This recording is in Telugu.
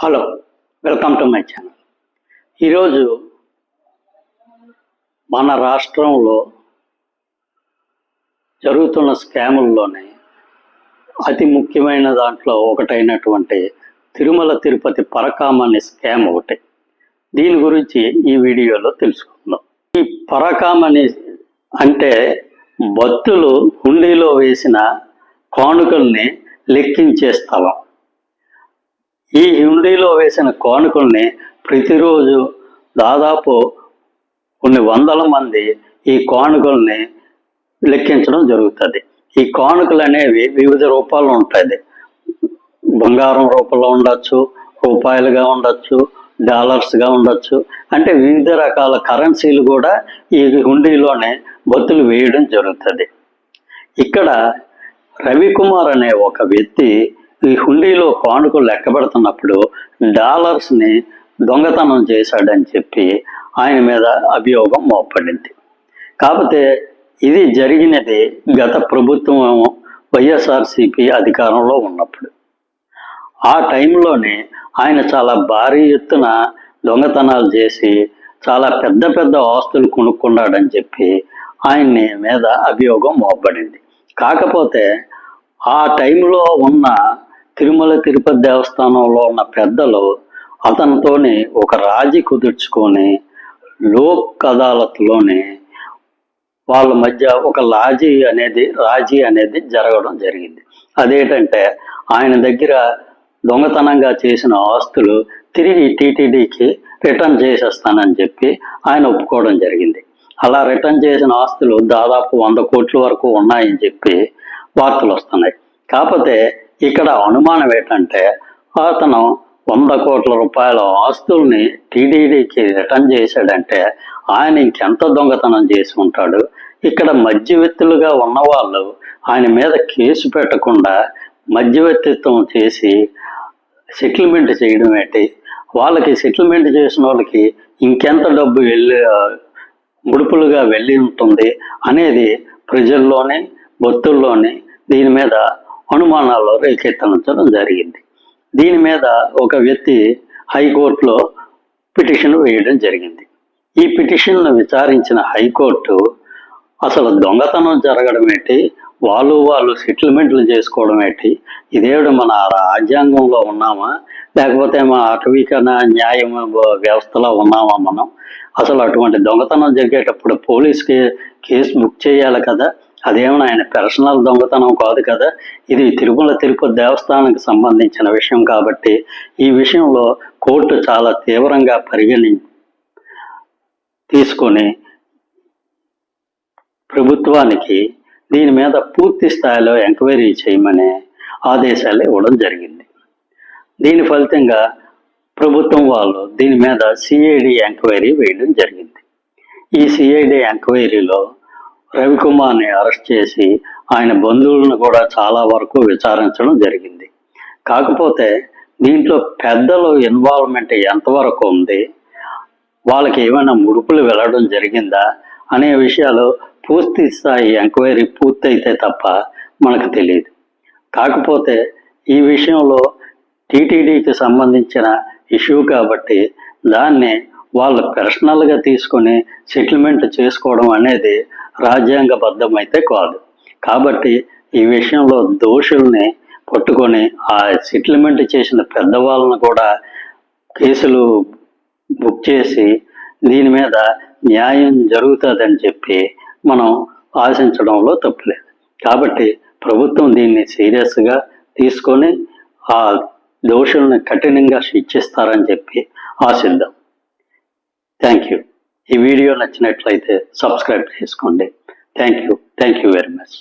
Hello welcome to my channel. ఈరోజు మన రాష్ట్రంలో జరుగుతున్న స్కాముల్లోనే అతి ముఖ్యమైన దాంట్లో ఒకటైనటువంటి తిరుమల తిరుపతి పరకామ అనే స్కామ్ ఒకటి. దీని గురించి ఈ వీడియోలో తెలుసుకుందాం. ఈ పరకామని అంటే భక్తులు హుండీలో వేసిన కానుకల్ని లెక్కించే స్థలం. ఈ హుండీలో వేసిన కానుకల్ని ప్రతిరోజు దాదాపు కొన్ని వందల మంది ఈ కానుకల్ని లెక్కించడం జరుగుతుంది. ఈ కానుకలు అనేవి వివిధ రూపాల్లో ఉంటుంది బంగారం రూపంలో ఉండొచ్చు రూపాయలుగా ఉండొచ్చు డాలర్స్గా ఉండొచ్చు. అంటే వివిధ రకాల కరెన్సీలు కూడా ఈ హుండీలోనే బతులు వేయడం జరుగుతుంది. ఇక్కడ రవికుమార్ అనే ఒక వ్యక్తి ఈ హుండీలో పాండుకు లెక్క పెడుతున్నప్పుడు డాలర్స్ని దొంగతనం చేశాడని చెప్పి ఆయన మీద అభియోగం మోపడింది. కాకపోతే ఇది జరిగినది గత ప్రభుత్వం వైఎస్ఆర్సిపి అధికారంలో ఉన్నప్పుడు. ఆ టైంలోనే ఆయన చాలా భారీ ఎత్తున దొంగతనాలు చేసి చాలా పెద్ద పెద్ద ఆస్తులు కొనుక్కున్నాడని చెప్పి ఆయన్ని మీద అభియోగం మోపబడింది కాకపోతే ఆ టైంలో ఉన్న తిరుమల తిరుపతి దేవస్థానంలో ఉన్న పెద్దలు అతనితోని ఒక రాజీ కుదుర్చుకొని లోక్ అదాలత్లోని వాళ్ళ మధ్య ఒక లాజీ అనేది రాజీ అనేది జరగడం జరిగింది. అదేంటంటే ఆయన దగ్గర దొంగతనంగా చేసిన ఆస్తులు తిరిగి టీటీడీకి రిటర్న్ చేసేస్తానని చెప్పి ఆయన ఒప్పుకోవడం జరిగింది. అలా రిటర్న్ చేసిన ఆస్తులు దాదాపు వంద కోట్ల వరకు ఉన్నాయని చెప్పి వార్తలు వస్తున్నాయి. కాకపోతే ఇక్కడ అనుమానం ఏంటంటే అతను వంద కోట్ల రూపాయల ఆస్తుల్ని టీడీడీకి రిటర్న్ చేశాడంటే ఆయన ఇంకెంత దొంగతనం చేసి ఉంటాడు? ఇక్కడ మధ్యవర్తులుగా ఉన్నవాళ్ళు ఆయన మీద కేసు పెట్టకుండా మధ్యవర్తిత్వం చేసి సెటిల్మెంట్ చేయడం ఏంటి? వాళ్ళకి సెటిల్మెంట్ చేసిన వాళ్ళకి ఇంకెంత డబ్బు వెళ్ళి ముడుపులుగా వెళ్ళి ఉంటుంది అనేది ప్రజల్లోని భక్తుల్లోని దీని మీద అనుమానాలు రేకెత్తించడం జరిగింది. దీని మీద ఒక వ్యక్తి హైకోర్టులో పిటిషన్ వేయడం జరిగింది. ఈ పిటిషన్ను విచారించిన హైకోర్టు అసలు దొంగతనం జరగడం ఏంటి? వాళ్ళు వాళ్ళు సెటిల్మెంట్లు చేసుకోవడం ఏంటి? ఇదేవిడ మన రాజ్యాంగంలో ఉన్నామా? లేకపోతే మా అటవీకరణ న్యాయం వ్యవస్థలో ఉన్నామా మనం? అసలు అటువంటి దొంగతనం జరిగేటప్పుడు పోలీస్కి కేసు బుక్ చేయాలి కదా? అదేమైనా ఆయన పర్సనల్ దొంగతనం కాదు కదా? ఇది తిరుమల తిరుపతి దేవస్థానానికి సంబంధించిన విషయం కాబట్టి ఈ విషయంలో కోర్టు చాలా తీవ్రంగా పరిగణి తీసుకొని ప్రభుత్వానికి దీని మీద పూర్తి స్థాయిలో ఎంక్వైరీ చేయమని ఆదేశాలు ఇవ్వడం జరిగింది. దీని ఫలితంగా ప్రభుత్వం వాళ్ళు దీని మీద సిఐడి ఎంక్వైరీ వేయడం జరిగింది. ఈ సిఐడి ఎంక్వైరీలో రవికుమార్ని అరెస్ట్ చేసి ఆయన బంధువులను కూడా చాలా వరకు విచారించడం జరిగింది. కాకపోతే దీంట్లో పెద్దలు ఇన్వాల్వ్మెంట్ ఎంతవరకు ఉంది? వాళ్ళకి ఏమైనా ముడుపులు వెళ్ళడం జరిగిందా? అనే విషయాలు పూర్తి స్థాయి ఎంక్వైరీ పూర్తయితే తప్ప మనకు తెలియదు. కాకపోతే ఈ విషయంలో టీటీడీకి సంబంధించిన ఇష్యూ కాబట్టి దాన్ని వాళ్ళు పర్సనల్గా తీసుకొని సెటిల్మెంట్ చేసుకోవడం అనేది రాజ్యాంగబద్ధమైతే కాదు. కాబట్టి ఈ విషయంలో దోషుల్ని పట్టుకొని ఆ సెటిల్మెంట్ చేసిన పెద్దవాళ్ళను కూడా కేసులు బుక్ చేసి దీని మీద న్యాయం జరుగుతుందని చెప్పి మనం ఆశించడంలో తప్పులేదు. కాబట్టి ప్రభుత్వం దీన్ని సీరియస్గా తీసుకొని ఆ దోషుల్ని కఠినంగా శిక్షిస్తారని చెప్పి ఆశిద్దాం. Thank you. ఈ వీడియో నచ్చినట్లయితే సబ్స్క్రైబ్ చేసుకోండి. Thank you thank you very much